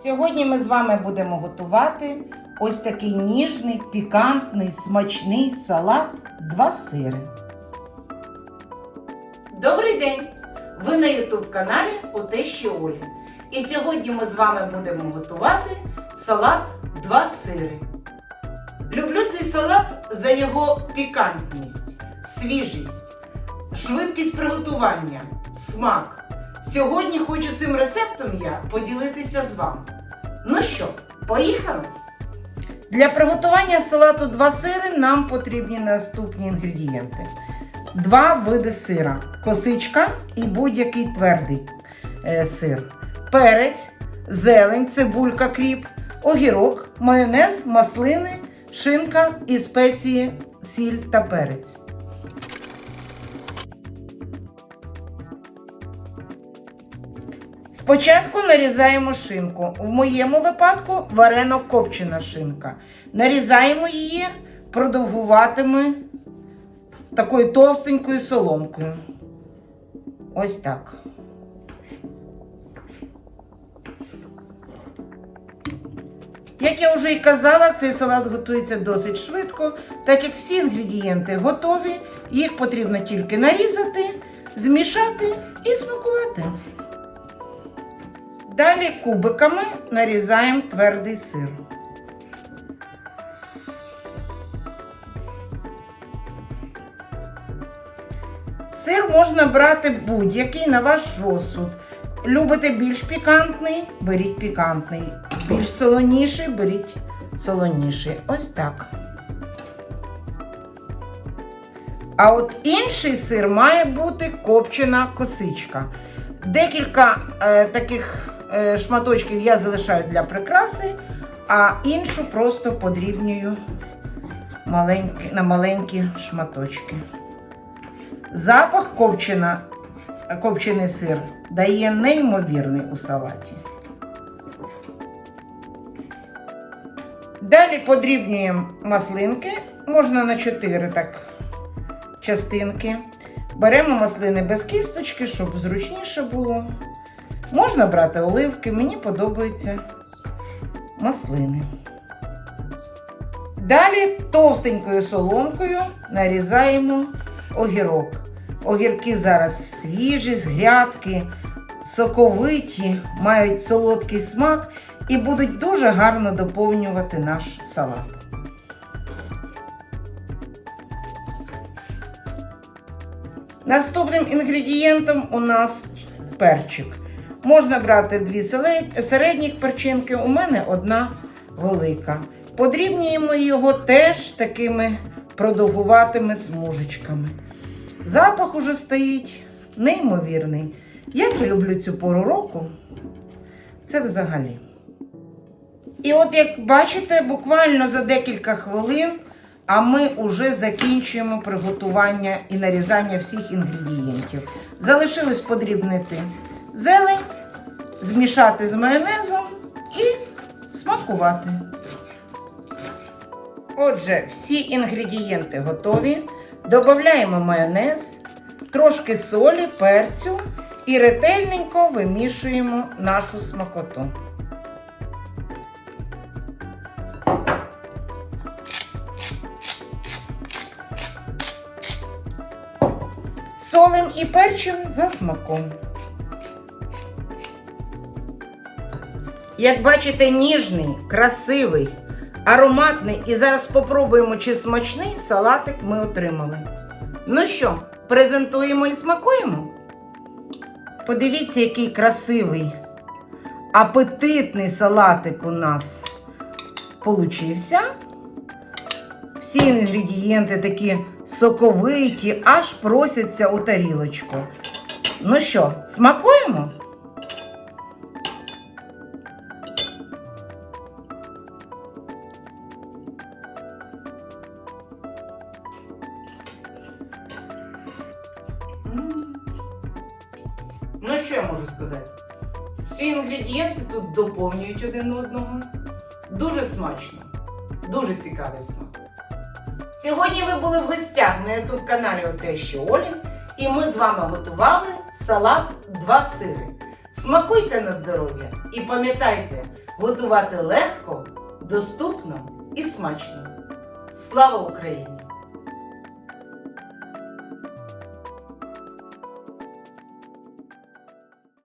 Сьогодні ми з вами будемо готувати ось такий ніжний, пікантний, смачний салат два сири. Добрий день! Ви на YouTube каналі У Тещі Олі. І сьогодні ми з вами будемо готувати салат два сири. Люблю цей салат за його пікантність, свіжість, швидкість приготування, смак. Сьогодні хочу цим рецептом я поділитися з вами. Ну що, поїхали? Для приготування салату два сири нам потрібні наступні інгредієнти: два види сира, косичка і будь-який твердий е, сир, перець, зелень, цибулька, кріп, огірок, майонез, маслини, шинка і спеції, сіль та перець. Спочатку нарізаємо шинку. В моєму випадку варено копчена шинка. Нарізаємо її продовгуватими такою товстенькою соломкою. Ось так. Як я вже і казала, цей салат готується досить швидко, так як всі інгредієнти готові, їх потрібно тільки нарізати, змішати і смакувати. Далі кубиками нарізаємо твердий сир. Сир можна брати будь-який на ваш розсуд. Любите більш пікантний, беріть пікантний. Більш солоніший, беріть солоніший. Ось так. А от інший сир має бути копчена косичка. Декілька е, таких шматочків я залишаю для прикраси, а іншу просто подрібнюю маленькі, на маленькі шматочки. Запах копчена, копчений сир дає неймовірний у салаті. Далі подрібнюємо маслинки, можна на 4 так частинки. Беремо маслини без кісточки, щоб зручніше було. Можна брати оливки, мені подобаються маслини. Далі товстенькою соломкою нарізаємо огірок. Огірки зараз свіжі, з грядки, соковиті, мають солодкий смак і будуть дуже гарно доповнювати наш салат. Наступним інгредієнтом у нас перчик. Можна брати дві середніх перчинки, у мене одна велика. Подрібнюємо його теж такими продовгуватими смужечками. Запах уже стоїть неймовірний. Як я люблю цю пору року, це взагалі. І от як бачите, буквально за декілька хвилин, а ми вже закінчуємо приготування і нарізання всіх інгредієнтів. Залишилось подрібнити зелень, змішати з майонезом і смакувати. Отже, всі інгредієнти готові. Додаємо майонез, трошки солі, перцю і ретельненько вимішуємо нашу смакоту. Солим і перчим за смаком. Як бачите, ніжний, красивий, ароматний і зараз спробуємо, чи смачний салатик ми отримали. Ну що, презентуємо і смакуємо? Подивіться, який красивий, апетитний салатик у нас получився. Всі інгредієнти такі соковиті, аж просяться у тарілочку. Ну що, смакуємо? Ну, що я можу сказати? Всі інгредієнти тут доповнюють один одного. Дуже смачно, дуже цікавий смак. Сьогодні ви були в гостях на youtube каналі Отещі Олі, і ми з вами готували салат два сири. Смакуйте на здоров'я і пам'ятайте, готувати легко, доступно і смачно. Слава Україні!